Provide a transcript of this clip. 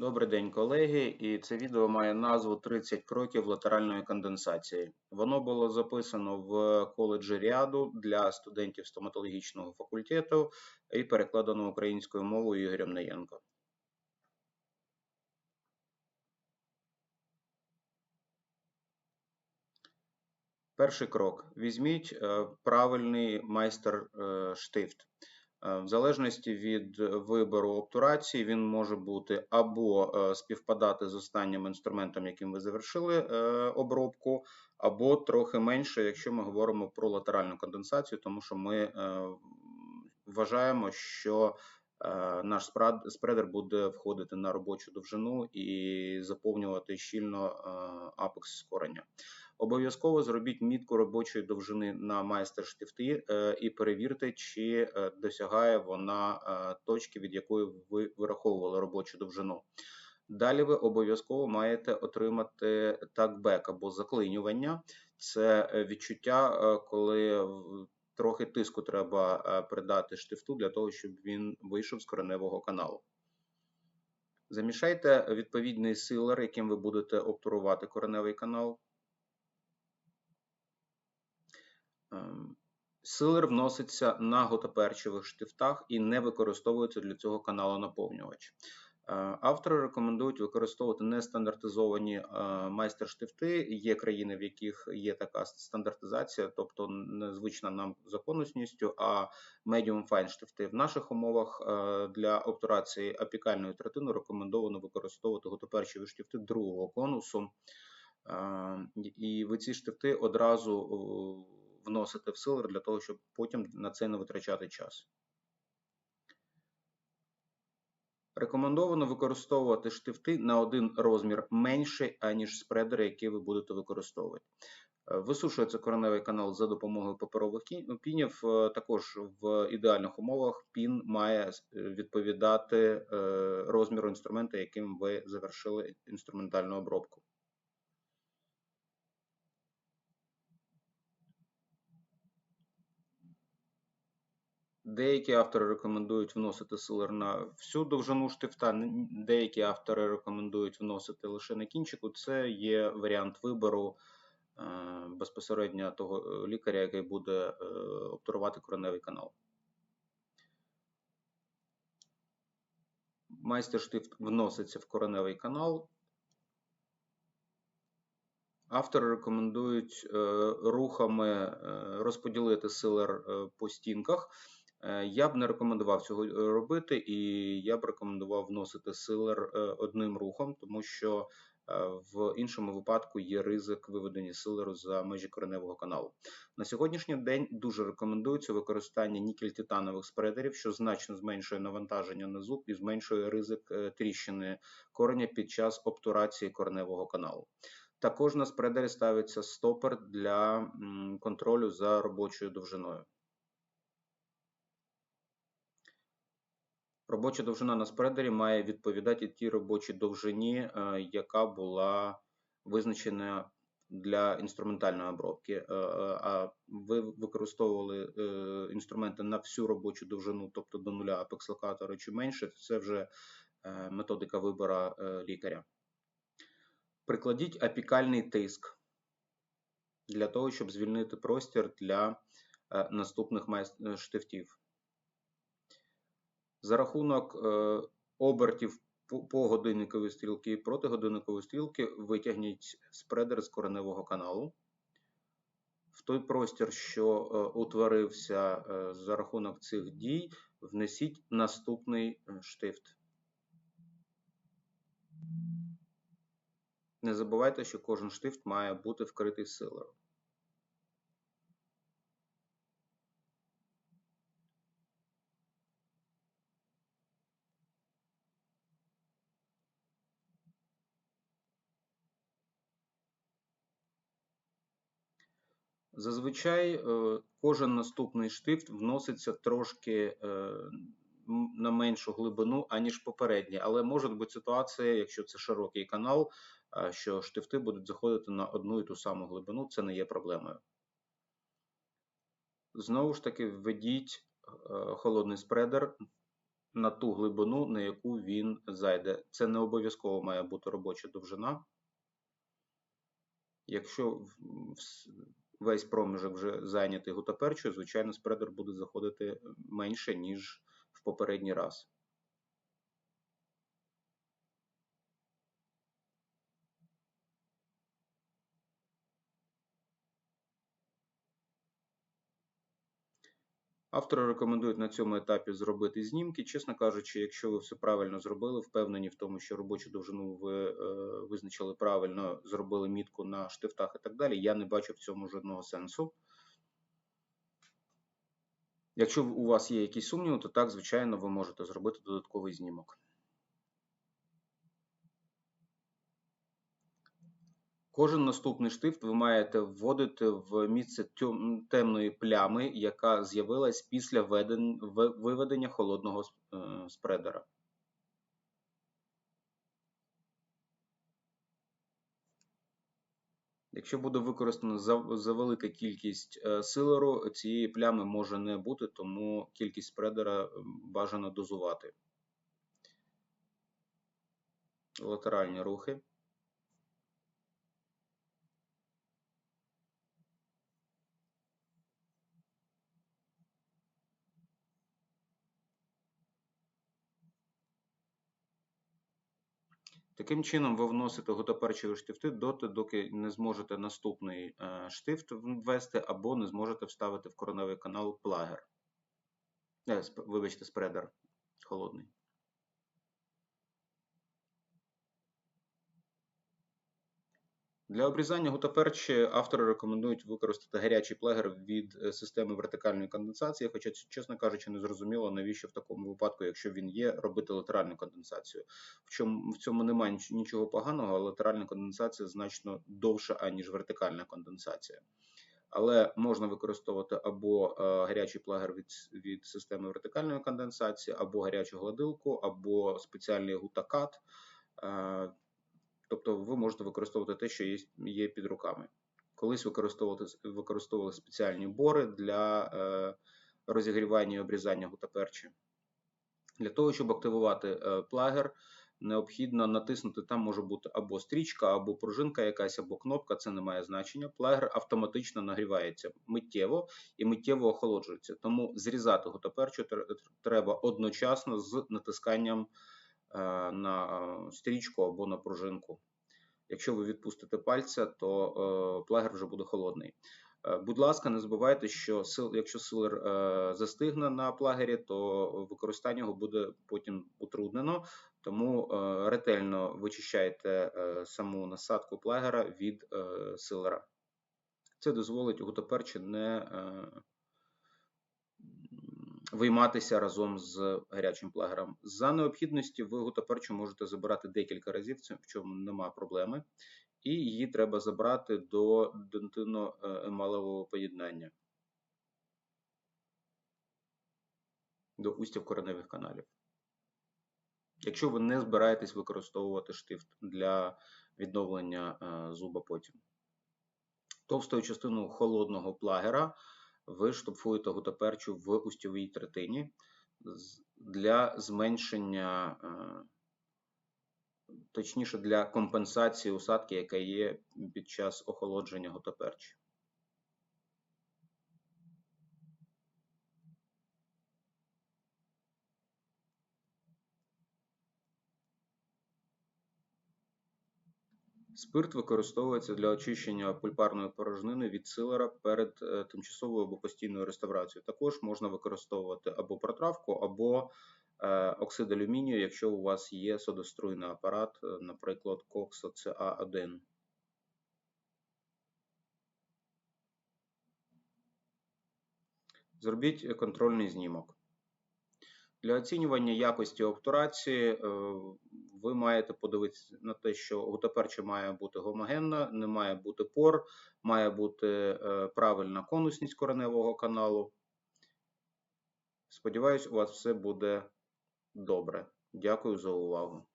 Добрий день, колеги. І це відео має назву «30 кроків латеральної конденсації. Воно було записано в коледжі Ріаду для студентів стоматологічного факультету і перекладено українською мовою Ігорем Наєнко. Перший крок. Візьміть е, правильний майстер е, штифт. Е, В залежності від вибору обтурації, він може бути або е, співпадати з останнім інструментом, яким ви завершили е, обробку, або трохи менше, якщо ми говоримо про латеральну конденсацію, тому що ми вважаємо, що наш спредер буде входити на робочу довжину і заповнювати щільно апекс скорення. Обов'язково зробіть мітку робочої довжини на майстер штифти е, і перевірте, чи е, досягає вона е, точки, від якої ви вираховували робочу довжину. Далі ви обов'язково маєте отримати такбек або заклинювання. Це відчуття, коли трохи тиску треба придати штифту для того, щоб він вийшов з кореневого каналу. Замішайте відповідний силер, яким ви будете обтурувати кореневий канал. Силер вноситься на готоперчевих штифтах і не використовується для цього каналу наповнювач. Е, Автори рекомендують використовувати нестандартизовані е, майстер-штифти. Є країни, в яких є така стандартизація, тобто незвична нам за конусністю, а medium fine штифти. В наших умовах е, для обтурації апікальної третини рекомендовано використовувати готоперчеві штифти другого конусу. І ви ці штифти одразу о, вносите в силер для того, щоб потім на це не витрачати час. Рекомендовано використовувати штифти на один розмір менший, аніж спредери, які ви будете використовувати. Е, Висушується кореневий канал за допомогою паперових пінів. Е, Також в ідеальних умовах пін має е, відповідати розміру інструмента, яким ви завершили інструментальну обробку. Деякі автори рекомендують вносити силер на всю довжину штифта, деякі автори рекомендують вносити лише на кінчику. Це є варіант вибору е, безпосередньо того е, лікаря, який буде е, обтурувати кореневий канал. Майстер штифт вноситься в кореневий канал. Автори рекомендують рухами розподілити силер по стінках. Е, Я б не рекомендував цього е, робити, і я б рекомендував вносити силер е, одним рухом, тому що в іншому випадку є ризик виведення силеру за межі кореневого каналу. На сьогоднішній день дуже рекомендується використання нікель-титанових спредерів, що значно зменшує навантаження на зуб і зменшує ризик тріщини кореня під час обтурації кореневого каналу. Також на спредері ставиться стопер для контролю за робочою довжиною. Робоча довжина на спредері має відповідати тій робочій довжині, е, яка була визначена для інструментальної обробки. Е, е, А ви використовували інструменти на всю робочу довжину, тобто до нуля апекс-локатора чи менше, це вже методика вибору е, лікаря. Прикладіть апікальний тиск для того, щоб звільнити простір для наступних штифтів. За рахунок е, обертів по, годинниковій стрілки і проти годинникової стрілки витягніть спредер з кореневого каналу. В той простір, що е, утворився е, за рахунок цих дій, внесіть наступний штифт. Не забувайте, що кожен штифт має бути вкритий силером. Зазвичай е, кожен наступний штифт вноситься трошки е, на меншу глибину, аніж попередній. Але може бути ситуація, якщо це широкий канал, е, що штифти будуть заходити на одну і ту саму глибину, це не є проблемою. Знову ж таки, введіть холодний спредер на ту глибину, на яку він зайде. Це не обов'язково має бути робоча довжина. Якщо весь проміжок вже зайнятий гутаперчою, звичайно, спредер буде заходити менше, ніж в попередній раз. Автори рекомендують на цьому етапі зробити знімки. Чесно кажучи, якщо ви все правильно зробили, впевнені в тому, що робочу довжину ви е, визначили правильно, зробили мітку на штифтах і так далі, я не бачу в цьому жодного сенсу. Якщо у вас є якісь сумніви, то так, звичайно, ви можете зробити додатковий знімок. Кожен наступний штифт ви маєте вводити в місце темної плями, яка з'явилась після виведення холодного е, спредера. Якщо буде використано за, за кількість е, силеру, цієї плями може не бути, тому кількість спредера бажано дозувати. Латеральні рухи. Таким чином, ви вносите готоперчеві штифти доти, доки не зможете наступний е, штифт ввести або не зможете вставити в короневий канал плагер. Е, вибачте, спредер холодний. Для обрізання гутаперчі автори рекомендують використати гарячий плегер від е, системи вертикальної конденсації, хоча, чесно кажучи, не зрозуміло, навіщо в такому випадку, якщо він є, робити латеральну конденсацію. В чому в цьому немає нічого поганого, але латеральна конденсація значно довша, аніж вертикальна конденсація. Але можна використовувати або е, гарячий плагер від, від системи вертикальної конденсації, або гарячу гладилку, або спеціальний гутакат. Тобто ви можете використовувати те, що є, є під руками. Колись використовувати, використовували спеціальні бори для е, розігрівання і обрізання гутаперчі. Для того, щоб активувати е, плагер, необхідно натиснути, там може бути або стрічка, або пружинка якась, або кнопка, це не має значення. Плагер автоматично нагрівається миттєво і миттєво охолоджується. Тому зрізати гутаперчу треба одночасно з натисканням на е, стрічку або на пружинку. Якщо ви відпустите пальця, то е, плагер вже буде холодний. Е, Будь ласка, не забувайте, що якщо силер е, застигне на плагері, то використання його буде потім утруднено. Тому е, ретельно вичищайте е, саму насадку плагера від е, силера. Це дозволить гутоперчі не е, вийматися разом з гарячим плагером. За необхідності ви гутоперчу можете забирати декілька разів, в чому немає проблеми. І її треба забрати до дентино-емалевого поєднання. До устів кореневих каналів. Якщо ви не збираєтесь використовувати штифт для відновлення е, зуба потім. Товстою частину холодного плагера ви штовхуєте гутоперчу в устьовій третині для зменшення, е, точніше для компенсації усадки, яка є під час охолодження гутоперчі. Спирт використовується для очищення пульпарної порожнини від силера перед е, тимчасовою або постійною реставрацією. Також можна використовувати або протравку, або е, оксид алюмінію, якщо у вас є содоструйний апарат, е, наприклад, Coxa CA1. Зробіть е, контрольний знімок. Для оцінювання якості обтурації е, ви маєте подивитися на те, що гутоперча має бути гомогенна, не має бути пор, має бути е, правильна конусність кореневого каналу. Сподіваюсь, у вас все буде добре. Дякую за увагу.